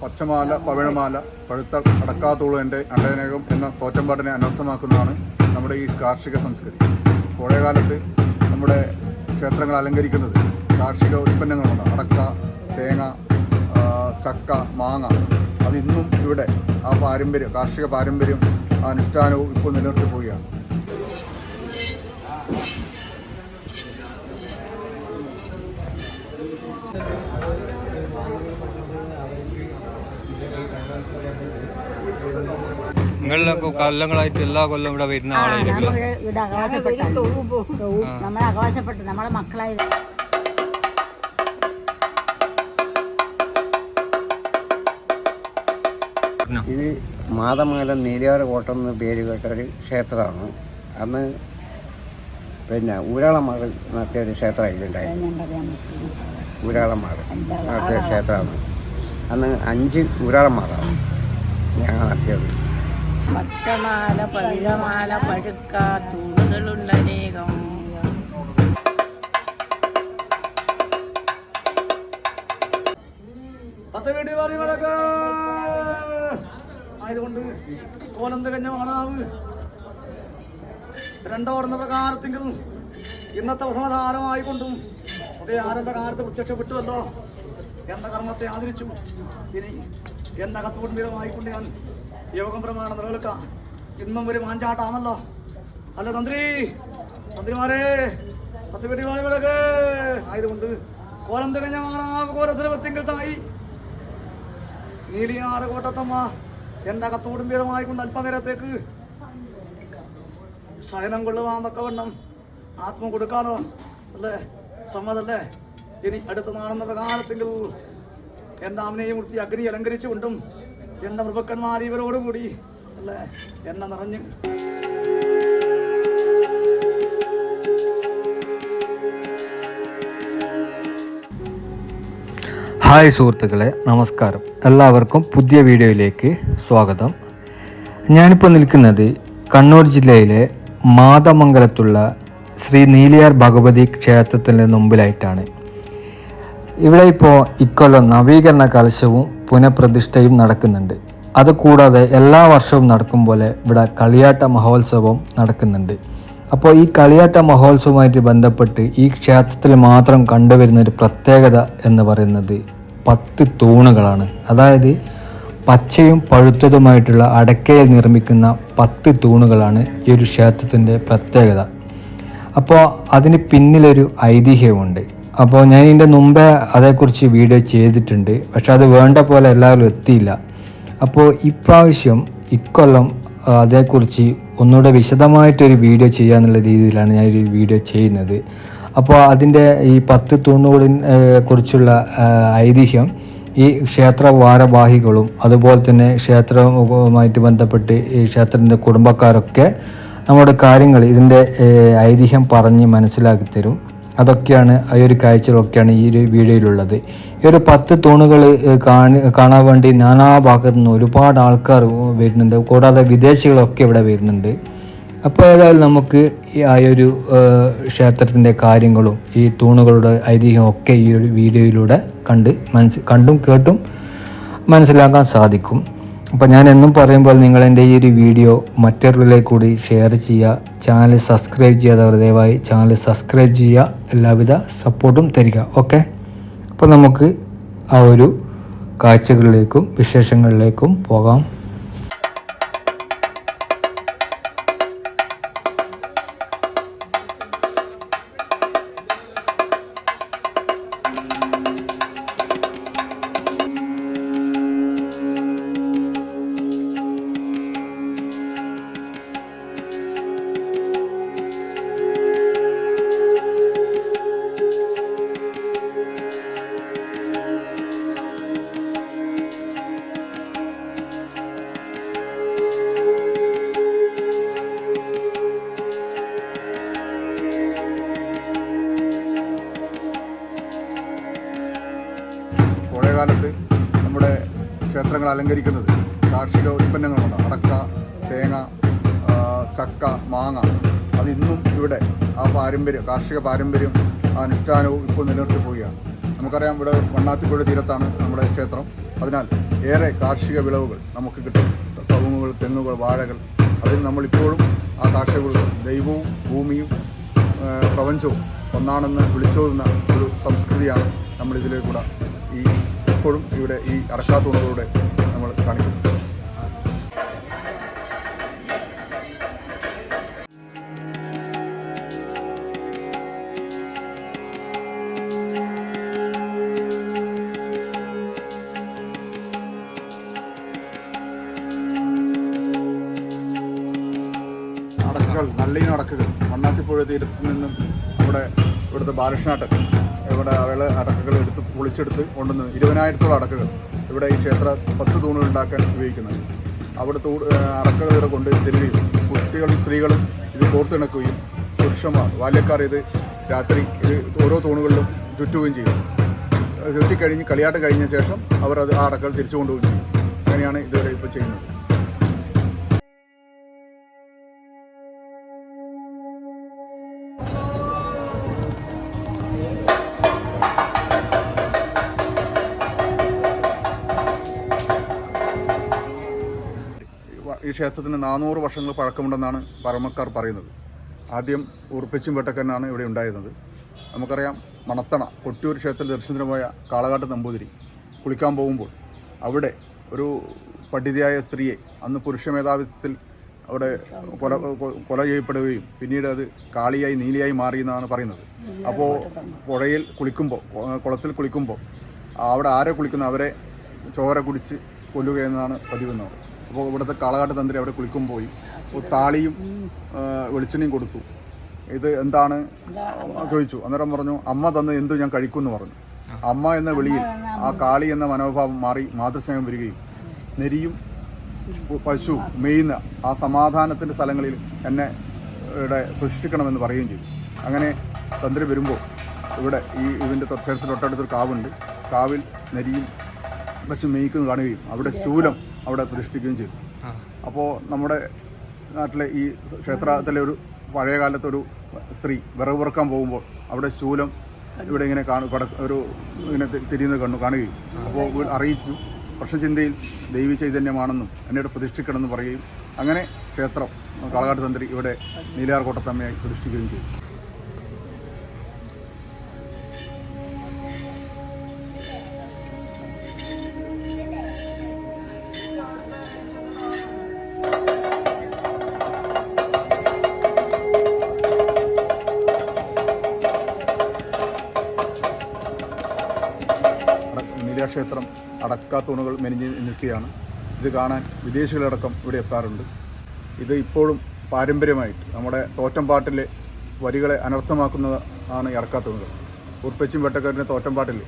പച്ചമാല പവിഴമാല പഴുത്ത അടക്കാത്തോളം എന്റെ എന്ന തോറ്റമ്പാട്ടിനെ അനർത്ഥമാക്കുന്നതാണ് നമ്മുടെ ഈ കാർഷിക സംസ്കൃതി. പഴയകാലത്ത് നമ്മുടെ ക്ഷേത്രങ്ങൾ അലങ്കരിക്കുന്നത് കാർഷിക ഉൽപ്പന്നങ്ങളുണ്ട്. അടക്ക തേങ്ങ ചക്ക മാങ്ങ. അതിന്നും ഇവിടെ ആ പാരമ്പര്യം കാർഷിക പാരമ്പര്യം അനുഷ്ഠാനവും ഇപ്പോൾ നിലനിർത്തി പോവുകയാണ്. നിങ്ങളിലൊക്കെ കൊല്ലങ്ങളായിട്ട് എല്ലാ കൊല്ലം ഇവിടെ വരുന്ന ആളായിരിക്കും നമ്മൾ ഇവിടെ അവകാശപ്പെട്ടു നമ്മൾ അവകാശപ്പെട്ടു നമ്മളെ ഇത് മാതമംഗലം നീലിയാറ് കോട്ടം എന്ന് പേര് കേട്ട ഒരു ക്ഷേത്രമാണ്. അന്ന് പിന്നെ ഊരാളന്മാർ നടത്തിയ ഒരു ക്ഷേത്രമാണ് ഇതിലുണ്ടായിരുന്നു ഞാൻ പറയാൻ പറ്റും ഊരാളന്മാർ നടത്തിയ ക്ഷേത്രമാണ്. അന്ന് അഞ്ച് ഊരാളന്മാരാണ് ഞങ്ങൾ നടത്തിയത്. പച്ചമാല പഴമാല പഴുക്ക തൂണുകളുണ്ടനേകം ആയതുകൊണ്ട് കോലം തികഞ്ഞ മാതാവ് രണ്ടോടുന്ന പ്രകാരത്തിങ്കിൽ ഇന്നത്തെ പ്രഥമധാരമായിക്കൊണ്ടും അതേ ആരംഭകാലത്ത് പ്രത്യക്ഷപ്പെട്ടുവല്ലോ എന്ന കർമ്മത്തെ ആദരിച്ചു. ഇനി എന്ന കത്തുകുടുംബമായിക്കൊണ്ട് ഞാൻ യോഗം പ്രമാണം നിലനിൽക്കാം ഇന്നും ഒരു മാഞ്ചാട്ടാണല്ലോ. അല്ല തന്ത്രി? തന്ത്രിമാരെ വിളക്ക്. ആയതുകൊണ്ട് കോലം തികഞ്ഞ മാണാവ് കോലസുരഭത്തിങ്കിൽ തായി. നീലിയാറ കോട്ടത്തമ്മ എന്റെ കത്തുകുടുംബീരമായി കൊണ്ട് അല്പനേരത്തേക്ക്. ശയനം കൊള്ളുവാന്നൊക്കെ വണ്ണം ആത്മ കൊടുക്കാനോ അല്ലേ? സമ്മതല്ലേ? ഇനി അടുത്ത നാളെന്ന പ്രകാരത്തിൽ എന്റെ അമ്മനെയും വൃത്തി അഗ്നി അലങ്കരിച്ചുകൊണ്ടും എന്റെ പ്രഭുക്കന്മാർ ഇവരോടുകൂടി അല്ലേ? എന്നെ നിറഞ്ഞു. ഹായ് സുഹൃത്തുക്കളെ നമസ്കാരം. എല്ലാവർക്കും പുതിയ വീഡിയോയിലേക്ക് സ്വാഗതം. ഞാനിപ്പോൾ നിൽക്കുന്നത് കണ്ണൂർ ജില്ലയിലെ മാതമംഗലത്തുള്ള ശ്രീ നീലിയാർ ഭഗവതി ക്ഷേത്രത്തിന് മുമ്പിലായിട്ടാണ്. ഇവിടെ ഇപ്പോൾ ഇക്കൊല്ലം നവീകരണ കലശവും പുനഃപ്രതിഷ്ഠയും നടക്കുന്നുണ്ട്. അതുകൂടാതെ എല്ലാ വർഷവും നടക്കും പോലെ ഇവിടെ കളിയാട്ട മഹോത്സവം നടക്കുന്നുണ്ട്. അപ്പോൾ ഈ കളിയാട്ട മഹോത്സവവുമായിട്ട് ബന്ധപ്പെട്ട് ഈ ക്ഷേത്രത്തിൽ മാത്രം കണ്ടുവരുന്ന ഒരു പ്രത്യേകത എന്ന് പറയുന്നത് പത്ത് തൂണുകളാണ്. അതായത് പച്ചയും പഴുത്തതുമായിട്ടുള്ള അടക്കയിൽ നിർമ്മിക്കുന്ന പത്ത് തൂണുകളാണ് ഈ ഒരു ക്ഷേത്രത്തിന്റെ പ്രത്യേകത. അപ്പോൾ അതിന് പിന്നിലൊരു ഐതിഹ്യമുണ്ട് അപ്പോൾ ഞാൻ ഇതിന്റെ മുമ്പേ അതേക്കുറിച്ച് വീഡിയോ ചെയ്തിട്ടുണ്ട്. പക്ഷെ അത് വേണ്ട പോലെ എല്ലാവരും എത്തിയില്ല. അപ്പോൾ ഇപ്രാവശ്യം ഇക്കൊല്ലം അതേക്കുറിച്ച് ഒന്നുകൂടെ വിശദമായിട്ടൊരു വീഡിയോ ചെയ്യാന്നുള്ള രീതിയിലാണ് ഞാൻ ഒരു വീഡിയോ ചെയ്യുന്നത്. അപ്പോൾ അതിന്റെ ഈ പത്ത് തൂണുകളിൻ കുറിച്ചുള്ള ഐതിഹ്യം ഈ ക്ഷേത്ര വാരവാഹികളും അതുപോലെ തന്നെ ക്ഷേത്രവുമായിട്ട് ബന്ധപ്പെട്ട് ഈ ക്ഷേത്രത്തിന്റെ കുടുംബക്കാരൊക്കെ നമ്മുടെ കാര്യങ്ങൾ ഇതിന്റെ ഐതിഹ്യം പറഞ്ഞ് മനസ്സിലാക്കി തരും. അതൊക്കെയാണ് ആ ഒരു കാഴ്ചകളൊക്കെയാണ് ഈ ഒരു വീഡിയോയിലുള്ളത്. ഈ ഒരു പത്ത് തൂണുകൾ കാണി കാണാൻ വേണ്ടി നാനാ ഭാഗത്തു നിന്ന് ഒരുപാട് ആൾക്കാർ വരുന്നുണ്ട്. കൂടാതെ വിദേശികളൊക്കെ ഇവിടെ വരുന്നുണ്ട്. അപ്പോൾ ഏതായാലും നമുക്ക് ആ ഒരു ക്ഷേത്രത്തിന്റെ കാര്യങ്ങളും ഈ തൂണുകളുടെ ഐതിഹ്യം ഒക്കെ ഈ ഒരു വീഡിയോയിലൂടെ കണ്ട് മനസ്സ് കണ്ടും കേട്ടും മനസ്സിലാക്കാൻ സാധിക്കും. അപ്പോൾ ഞാൻ എന്നും പറയുമ്പോൾ നിങ്ങൾ എന്റെ ഈ ഒരു വീഡിയോ മറ്റൊരുവിലേക്ക് കൂടി ഷെയർ ചെയ്യുക. ചാനൽ സബ്സ്ക്രൈബ് ചെയ്യാത്തവർ ദയവായി ചാനൽ സബ്സ്ക്രൈബ് ചെയ്യുക. എല്ലാവിധ സപ്പോർട്ടും തരിക. ഓക്കെ അപ്പോൾ നമുക്ക് ആ ഒരു കാഴ്ചകളിലേക്കും വിശേഷങ്ങളിലേക്കും പോകാം. അലങ്കരിക്കുന്നത്. കാർഷിക ഉൽപ്പന്നങ്ങളുണ്ട്? അടക്ക തേങ്ങ ചക്ക മാങ്ങ. അതിന്നും ഇവിടെ ആ പാരമ്പര്യം കാർഷിക പാരമ്പര്യം ആ അനുഷ്ഠാനവും ഇപ്പോൾ നിലനിർത്തി പോവുകയാണ്. നമുക്കറിയാം ഇവിടെ വണ്ണാത്തിപ്പുഴ തീരത്താണ് നമ്മുടെ ക്ഷേത്രം. അതിനാൽ ഏറെ കാർഷിക വിളവുകൾ നമുക്ക് കിട്ടും. കവുങ്ങുകൾ തെങ്ങുകൾ വാഴകൾ. അതിൽ നമ്മളിപ്പോഴും ആ കാർഷിക ദൈവവും ഭൂമിയും പ്രപഞ്ചവും ഒന്നാണെന്ന് വിളിച്ചോതുന്ന ഒരു സംസ്കൃതിയാണ് നമ്മളിതിലേക്കൂടെ ഈ ഇപ്പോഴും ഇവിടെ ഈ അടക്കാത്തുണകളുടെ കാണിക്കുന്നത് അടക്കുകൾ മണ്ണാത്തിപ്പുഴ തീരത്ത് നിന്നും ഇവിടെ ഇവിടുത്തെ ബാലകൃഷ്ണാട്ടൻ ഇവിടെ അവളെ അടക്കുകൾ എടുത്ത് പൊളിച്ചെടുത്ത് കൊണ്ടുവന്ന് ഇരുപതിനായിരത്തോളം അടക്കുകൾ ഇവിടെ ഈ ക്ഷേത്ര പത്ത് തൂണുകൾ ഉണ്ടാക്കാൻ ഉപയോഗിക്കുന്നത്. അവിടെ തൂ അടക്കകൾ ഇവിടെ കൊണ്ട് തരികയും കുട്ടികളും സ്ത്രീകളും ഇത് കോർത്തിണക്കുകയും പുരുഷന്മാർ ബാല്യക്കാർ ഇത് രാത്രി ഇത് ഓരോ തൂണുകളിലും ചുറ്റുകയും ചെയ്യും ചുറ്റിക്കഴിഞ്ഞ് കളിയാട്ട് കഴിഞ്ഞ ശേഷം അവർ അത് ആ അടക്കകൾ തിരിച്ചു കൊണ്ടുപോവുകയും ചെയ്യും അങ്ങനെയാണ് ഇതുവരെ ഇപ്പോൾ ചെയ്യുന്നത്. ഈ ക്ഷേത്രത്തിന് നാനൂറ് വർഷങ്ങൾ പഴക്കമുണ്ടെന്നാണ് പരമക്കാർ പറയുന്നത്. ആദ്യം ഉറപ്പിച്ചും വെട്ടക്കനാണ് ഇവിടെ ഉണ്ടായിരുന്നത്. നമുക്കറിയാം മണത്തണ കൊട്ടിയൂർ ക്ഷേത്രത്തിൽ ദർശനത്തിന് പോയ കാളകാട്ട് നമ്പൂതിരി കുളിക്കാൻ പോകുമ്പോൾ അവിടെ ഒരു പണ്ഡിതയായ സ്ത്രീയെ അന്ന് പുരുഷ മേധാവിത്വത്തിൽ അവിടെ കൊല കൊല ചെയ്യപ്പെടുകയും പിന്നീട് അത് കാളിയായി നീലിയായി മാറിയെന്നാണ് പറയുന്നത്. അപ്പോൾ പുഴയിൽ കുളിക്കുമ്പോൾ കുളത്തിൽ കുളിക്കുമ്പോൾ അവിടെ ആരെ കുളിക്കുന്ന? അവരെ ചോര കുടിച്ച് കൊല്ലുക എന്നതാണ് അപ്പോൾ ഇവിടുത്തെ കാളകാട്ട് തന്ത്രി അവിടെ കുളിക്കും പോയി. താളിയും വെളിച്ചെണ്ണയും കൊടുത്തു. ഇത് എന്താണ്? ചോദിച്ചു. അന്നേരം പറഞ്ഞു അമ്മ തന്ന് എന്തു ഞാൻ കഴിക്കുമെന്ന് പറഞ്ഞു. അമ്മ എന്ന വിളിയിൽ ആ കാളി എന്ന മനോഭാവം മാറി മാതൃസ്നേഹം വരികയും നെരിയും പശു മെയ്യുന്ന ആ സമാധാനത്തിന്റെ സ്ഥലങ്ങളിൽ എന്നെ ഇവിടെ സൃഷ്ടിക്കണമെന്ന് പറയുകയും ചെയ്തു. അങ്ങനെ തന്ത്രി വരുമ്പോൾ ഇവിടെ ഈ ഇതിന്റെ ക്ഷേത്രത്തിൽ തൊട്ടടുത്തൊരു കാവുണ്ട്. കാവിൽ നെരിയും പശു മേയ്ക്കുന്നത് കാണുകയും അവിടെ ശൂലം അവിടെ പ്രതിഷ്ഠിക്കുകയും ചെയ്തു. അപ്പോൾ നമ്മുടെ നാട്ടിലെ ഈ ക്ഷേത്രത്തിലെ ഒരു പഴയ കാലത്തൊരു സ്ത്രീ വിറക് പുറക്കാൻ പോകുമ്പോൾ അവിടെ ശൂലം ഇവിടെ ഇങ്ങനെ കാണു കട ഒരു ഇങ്ങനെ തിരിയുന്നത് കണ്ടു കാണുകയും. അപ്പോൾ അറിയിച്ചു അറിയിച്ചു പ്രശ്നചിന്തയിൽ ദൈവി ചൈതന്യമാണെന്നും എന്നോട് പ്രതിഷ്ഠിക്കണമെന്ന് പറയുകയും. അങ്ങനെ ക്ഷേത്രം കളകാട്ട് തന്ത്രി ഇവിടെ നീലാർകോട്ടത്തമ്മയായി പ്രതിഷ്ഠിക്കുകയും ചെയ്തു. അടക്ക അടക്കാത്തൂണുകൾ മെനിഞ്ഞ് നിൽക്കുകയാണ്. ഇത് കാണാൻ വിദേശികളടക്കം ഇവിടെ എത്താറുണ്ട്. ഇത് ഇപ്പോഴും പാരമ്പര്യമായിട്ട് നമ്മുടെ തോറ്റംപാട്ടിലെ വരികളെ അനർത്ഥമാക്കുന്നത് ആണ് ഈ അടക്കാത്തൂണുകൾ ഉർപ്പച്ചും വെട്ടക്കാരന്റെ തോറ്റംപാട്ടിൽ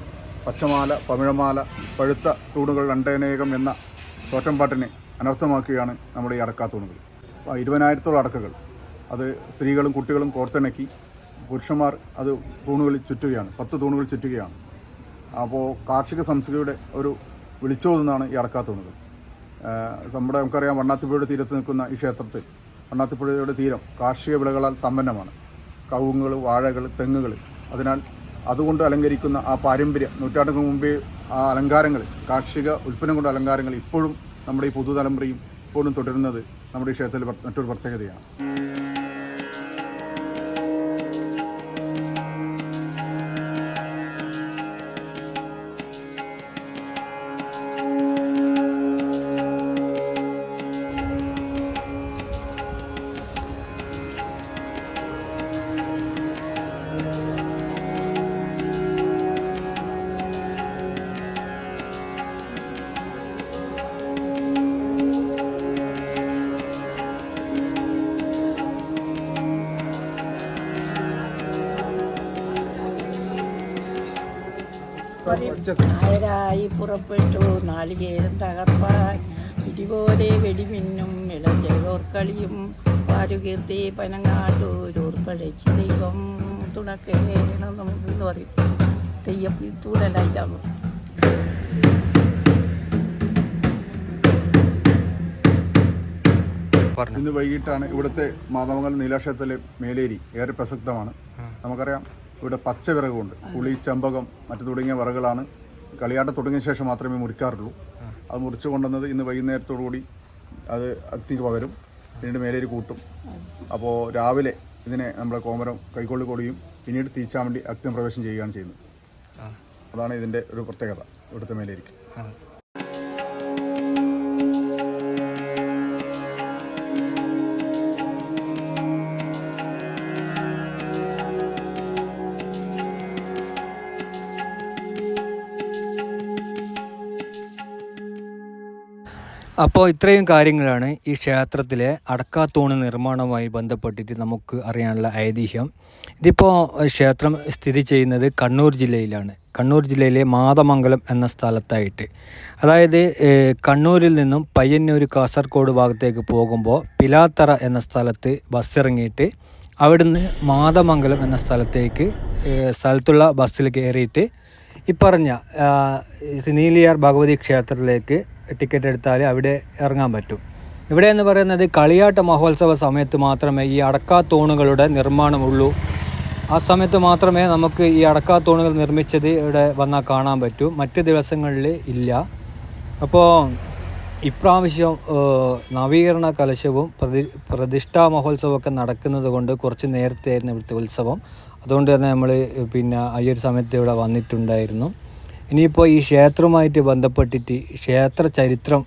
പച്ചമാല പമിഴമാല പഴുത്ത തൂണുകൾ രണ്ടനേകം എന്ന തോറ്റംപാട്ടിനെ അനർത്ഥമാക്കുകയാണ് നമ്മുടെ ഈ അടക്കാത്തൂണുകൾ തൂണുകൾ. ഇരുപതിനായിരത്തോളം അടക്കകൾ. അത് സ്ത്രീകളും കുട്ടികളും കോർത്തിണക്കി പുരുഷന്മാർ അത് തൂണുകളിൽ ചുറ്റുകയാണ് പത്ത് തൂണുകൾ ചുറ്റുകയാണ്. അപ്പോൾ കാർഷിക സംസ്കൃതിയുടെ ഒരു വിളിച്ചോതെന്നാണ് ഈ അടക്കാത്തുള്ളത് നമ്മുടെ നമുക്കറിയാം വണ്ണാത്തിപ്പുഴയുടെ തീരത്ത് നിൽക്കുന്ന ഈ ക്ഷേത്രത്തിൽ വണ്ണാത്തിപ്പുഴയുടെ തീരം കാർഷിക വിളകളാൽ സമ്പന്നമാണ്. കവുങ്ങുകൾ വാഴകൾ തെങ്ങുകൾ. അതിനാൽ അതുകൊണ്ട് അലങ്കരിക്കുന്ന ആ പാരമ്പര്യം നൂറ്റാണ്ടുകൾ മുമ്പേ ആ അലങ്കാരങ്ങൾ കാർഷിക ഉൽപ്പന്നം കൊണ്ട് അലങ്കാരങ്ങൾ ഇപ്പോഴും നമ്മുടെ ഈ പുതുതലമുറയും ഇപ്പോഴും തുടരുന്നത് നമ്മുടെ ഈ ക്ഷേത്രത്തിൽ മറ്റൊരു പ്രത്യേകതയാണ്. നായരായി പുറപ്പെട്ടു. നാളികേരം തകർപ്പാൻ ഇടിപോലെ വെടിമിന്നും ഇളഞ്ചോർക്കളിയും വാരുകീർത്തി പനങ്ങാട്ടൂരൂർപ്പഴച്ച് ദൈവം തുണക്കേണം നമുക്ക് എന്ന് പറയും. തെയ്യം തൂടലായിട്ടാണ് ഇന്ന് വൈകിട്ടാണ് ഇവിടുത്തെ മാതാമംഗലം നീലാക്ഷേത്രത്തിലെ മേലേരി. ഏറെ പ്രസക്തമാണ്. നമുക്കറിയാം ഇവിടെ പച്ച വിറകുണ്ട് പുളി ചെമ്പകം മറ്റു തുടങ്ങിയ വിറകുകളാണ്. കളിയാട്ടം തുടങ്ങിയ ശേഷം മാത്രമേ മുറിക്കാറുള്ളൂ. അത് മുറിച്ചു കൊണ്ടുവന്നത് ഇന്ന് വൈകുന്നേരത്തോടു കൂടി അത് അഗ്നിക്ക് പകരും. പിന്നീട് മേലേര് കൂട്ടും. അപ്പോൾ രാവിലെ ഇതിനെ നമ്മുടെ കോമരം കൈക്കൊള്ളി കൊടിയും പിന്നീട് തീച്ചാൻ വേണ്ടി പ്രവേശനം ചെയ്യുകയാണ് ചെയ്യുന്നത്. അതാണ് ഇതിന്റെ ഒരു പ്രത്യേകത ഇവിടുത്തെ മേലേരിക്ക് അപ്പോൾ ഇത്രയും കാര്യങ്ങളാണ് ഈ ക്ഷേത്രത്തിലെ അടക്കാത്തൂണ് നിർമ്മാണവുമായി ബന്ധപ്പെട്ടിട്ട് നമുക്ക് അറിയാനുള്ള ഐതിഹ്യം. ഇതിപ്പോൾ ക്ഷേത്രം സ്ഥിതി ചെയ്യുന്നത് കണ്ണൂർ ജില്ലയിലാണ്. കണ്ണൂർ ജില്ലയിലെ മാതമംഗലം എന്ന സ്ഥലത്തായിട്ട്. അതായത് കണ്ണൂരിൽ നിന്നും പയ്യന്നൂർ കാസർഗോഡ് ഭാഗത്തേക്ക് പോകുമ്പോൾ പിലാത്തറ എന്ന സ്ഥലത്ത് ബസ്സിറങ്ങിയിട്ട് അവിടുന്ന് മാതമംഗലം എന്ന സ്ഥലത്തേക്ക് സ്ഥലത്തുള്ള ബസ്സിൽ കയറിയിട്ട് ഇപ്പറഞ്ഞ സിനീലിയാർ നീലിയാർ ഭഗവതി ക്ഷേത്രത്തിലേക്ക് ടിക്കറ്റ് എടുത്താൽ അവിടെ ഇറങ്ങാൻ പറ്റും. ഇവിടെ എന്ന് പറയുന്നത് കളിയാട്ട മഹോത്സവ സമയത്ത് മാത്രമേ ഈ അടക്കാത്തോണുകളുടെ നിർമ്മാണമുള്ളൂ. ആ സമയത്ത് മാത്രമേ നമുക്ക് ഈ അടക്കാത്തോണുകൾ നിർമ്മിച്ചത് ഇവിടെ വന്നാൽ കാണാൻ പറ്റൂ. മറ്റ് ദിവസങ്ങളിൽ ഇല്ല. അപ്പോൾ ഇപ്രാവശ്യം നവീകരണ കലശവും പ്രതി പ്രതിഷ്ഠാ മഹോത്സവമൊക്കെ നടക്കുന്നത് കൊണ്ട് കുറച്ച് നേരത്തെ ആയിരുന്നു ഇവിടുത്തെ ഉത്സവം. അതുകൊണ്ട് തന്നെ നമ്മൾ പിന്നെ ഈ ഒരു സമയത്ത് ഇവിടെ വന്നിട്ടുണ്ടായിരുന്നു. ഇനിയിപ്പോൾ ഈ ക്ഷേത്രവുമായിട്ട് ബന്ധപ്പെട്ടിട്ട് ക്ഷേത്ര ചരിത്രം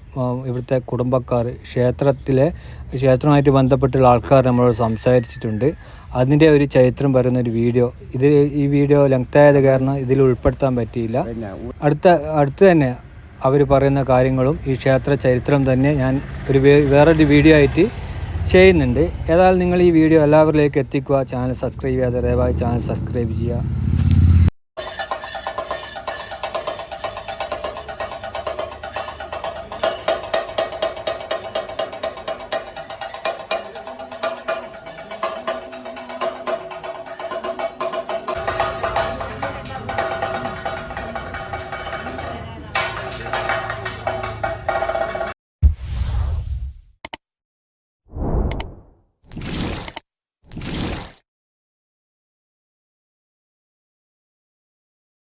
ഇവിടുത്തെ കുടുംബക്കാർ ക്ഷേത്രത്തിലെ ക്ഷേത്രവുമായിട്ട് ബന്ധപ്പെട്ടുള്ള ആൾക്കാർ നമ്മളോട് സംസാരിച്ചിട്ടുണ്ട്. അതിന്റെ ഒരു ചരിത്രം പറയുന്ന ഒരു വീഡിയോ. ഇത് ഈ വീഡിയോ ലെങ്ത് ആയത് കാരണം ഇതിൽ ഉൾപ്പെടുത്താൻ പറ്റിയില്ല. അടുത്ത അടുത്ത് തന്നെ അവർ പറയുന്ന കാര്യങ്ങളും ഈ ക്ഷേത്ര ചരിത്രം തന്നെ ഞാൻ ഒരു വേറൊരു വീഡിയോ ആയിട്ട് ചെയ്യുന്നുണ്ട്. ഏതായാലും നിങ്ങൾ ഈ വീഡിയോ എല്ലാവരിലേക്ക് എത്തിക്കുക. ചാനൽ സബ്സ്ക്രൈബ് ചെയ്യാതെ ദയവായി ചാനൽ സബ്സ്ക്രൈബ് ചെയ്യുക.